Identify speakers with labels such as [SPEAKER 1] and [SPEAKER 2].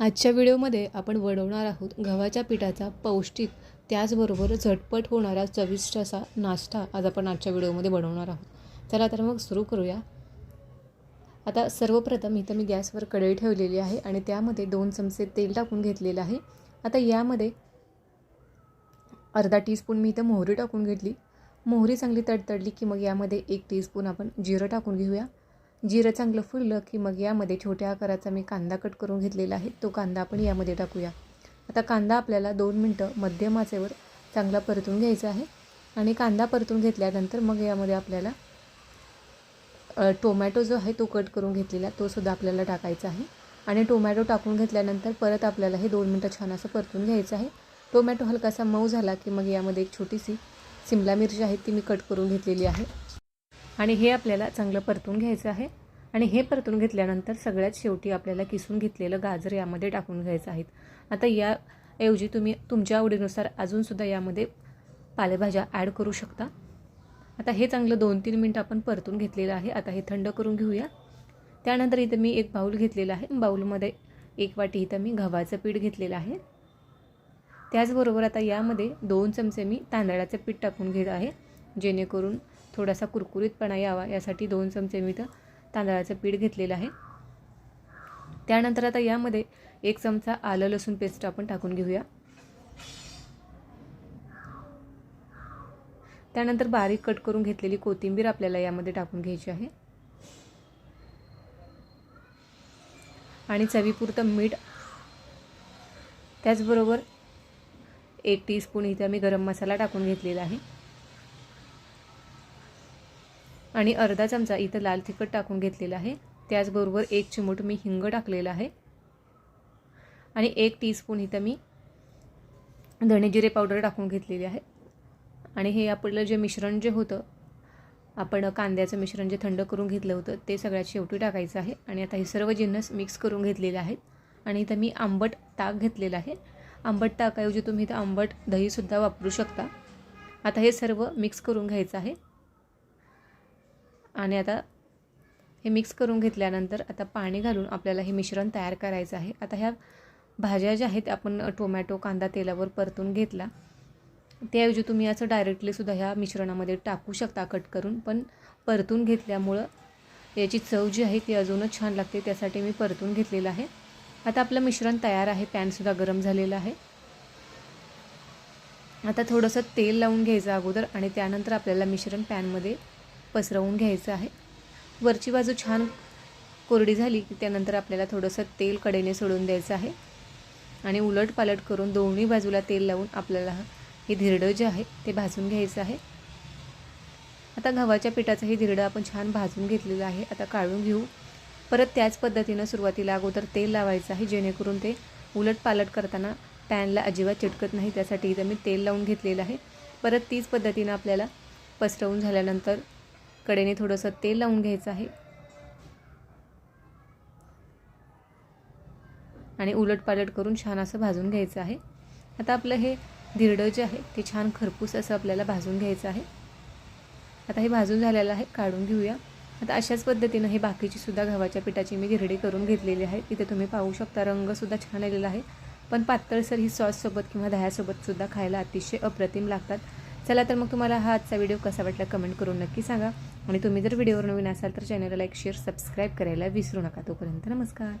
[SPEAKER 1] आजच्या व्हिडिओमध्ये आपण बनवणार आहोत गव्हाच्या पिठाचा पौष्टिक त्याचबरोबर झटपट होणारा चविष्ट असा नाश्ता आज आपण आजच्या व्हिडिओमध्ये बनवणार आहोत. चला तर मग सुरू करूया. आता सर्वप्रथम इथं मी गॅसवर कढई ठेवलेली आहे आणि त्यामध्ये दोन चमचे तेल टाकून घेतलेलं आहे. आता यामध्ये अर्धा टीस्पून मी इथं मोहरी टाकून घेतली. मोहरी चांगली तडतडली की मग यामध्ये एक टीस्पून आपण जिरं टाकून घेऊया. जिरं चांगलं फुललं की मग यामध्ये छोट्या आकाराचा मी कांदा कट करून घेतलेला आहे. तो कांदा आपण यामध्ये टाकूया. आता कांदा आपल्याला दोन मिनटं मध्यम आचेवर चांगला परतून घ्यायचा आहे. आणि कांदा परतून घेतल्यानंतर मग यामध्ये आपल्याला टोमॅटो जो आहे तो कट करून घेतलेला तो सुद्धा आपल्याला टाकायचा आहे. आणि टोमॅटो टाकून घेतल्यानंतर परत आपल्याला हे दोन मिनटं छान असं परतून घ्यायचं आहे. टोमॅटो हलकासा मऊ झाला की मग यामध्ये एक छोटीशी सिमला मिरची आहे ती मी कट करून घेतलेली आहे. आणि हे आपल्याला चांगलं परतून घ्यायचं आहे. आणि हे परतून घेतल्यानंतर सगळ्यात शेवटी आपल्याला किसून घेतलेलं गाजर यामध्ये टाकून घ्यायचं आहेत आता याऐवजी तुम्ही तुमच्या आवडीनुसार अजूनसुद्धा यामध्ये पालेभाज्या ॲड करू शकता. आता हे चांगलं दोन तीन मिनटं आपण परतून घेतलेलं आहे. आता हे थंड करून घेऊया. त्यानंतर इथं मी एक बाऊल घेतलेला आहे. बाऊलमध्ये एक वाटी इथं मी गव्हाचं पीठ घेतलेलं आहे. त्याचबरोबर आता यामध्ये दोन चमचे मी तांदळाचं पीठ टाकून घेत आहे. जेणेकरून थोडासा कुरकुरीतपणा यावा यासाठी दोन चमचे मी तर तांदळाचं पीठ घेतलेलं आहे. त्यानंतर आता यामध्ये एक चमचा आलं लसूण पेस्ट आपण टाकून घेऊया. त्यानंतर बारीक कट करून घेतलेली कोथिंबीर आपल्याला यामध्ये टाकून घ्यायची आहे. आणि चवीपुरतं मीठ. त्याचबरोबर एक टीस्पून इथे मी गरम मसाला टाकून घेतलेला आहे. आणि अर्धा चमचा इथं लाल तिखट टाकून घेतलेला आहे. त्याचबरोबर एक चिमूट मी हिंग टाकलेला आहे. आणि एक टीस्पून इथं मी धणे जिरे पावडर टाकून घेतलेली आहे. आणि हे आपलं जे मिश्रण जे होतं आपण कांद्याचं मिश्रण जे थंड करून घेतलं होतं ते सगळ्यात शेवटी टाकायचं आहे. आणि आता हे सर्व जिन्नस मिक्स करून घेतलेले आहेत. आणि इथं मी आंबट ताक घेतलेलं आहे. आंबट ताकाऐवजी तुम्ही इथं आंबट दहीसुद्धा वापरू शकता. आता हे सर्व मिक्स करून घ्यायचं आहे. आणि आता हे मिक्स करून घेतल्यानंतर आता पाणी घालून आपल्याला हे मिश्रण तयार करायचं आहे. आता ह्या भाज्या ज्या आहेत आपण टोमॅटो कांदा तेलावर परतून घेतला. त्याऐवजी तुम्ही असं डायरेक्टलीसुद्धा ह्या मिश्रणामध्ये टाकू शकता कट करून. पण परतून घेतल्यामुळं याची चव जी आहे ती अजूनच छान लागते. त्यासाठी मी परतून घेतलेलं आहे. आता आपलं मिश्रण तयार आहे. पॅनसुद्धा गरम झालेलं आहे. आता थोडंसं तेल लावून घ्यायचं अगोदर आणि त्यानंतर आपल्याला मिश्रण पॅनमध्ये पसरवून घ्यायचं आहे. वरची बाजू छान कोरडी झाली की त्यानंतर आपल्याला थोडंसं तेल कडेने सोडून द्यायचं आहे. आणि उलट पालट करून दोन्ही बाजूला तेल लावून आपल्याला हे धिरडं जे आहे ते भाजून घ्यायचं आहे. आता गव्हाच्या पिठाचं हे धिरडं आपण छान भाजून घेतलेलं आहे. आता काढून घेऊ. परत त्याच पद्धतीनं सुरुवातीला अगोदर तेल लावायचं आहे जेणेकरून ते उलट पालट करताना पॅनला अजिबात चिटकत नाही. त्यासाठी इथं मी तेल लावून घेतलेलं आहे. परत तीच पद्धतीनं आपल्याला पसरवून झाल्यानंतर कडेने थोडंसं तेल लावून घ्यायचं आहे. आणि उलट पालट करून छान असं भाजून घ्यायचं आहे. आता आपलं हे धिरडं जे आहे ते छान खरपूस असं आपल्याला भाजून घ्यायचं आहे. आता हे भाजून झालेलं आहे काढून घेऊया. आता अशाच पद्धतीनं हे बाकीची सुद्धा गव्हाच्या पिठाची मी धिरडी करून घेतलेली आहे. इथे तुम्ही पाहू शकता रंगसुद्धा छान आलेला आहे. पण पातळसर ही सॉससोबत किंवा दह्यासोबतसुद्धा खायला अतिशय अप्रतिम लागतात. चला तर मग तुम्हाला हा आजचा व्हिडिओ कसा वाटला कमेंट करून नक्की सांगा. आणि तुम्ही जर व्हिडिओवर नवीन असाल तर चॅनलला लाईक शेअर सबस्क्राईब करायला विसरू नका तोपर्यंत नमस्कार.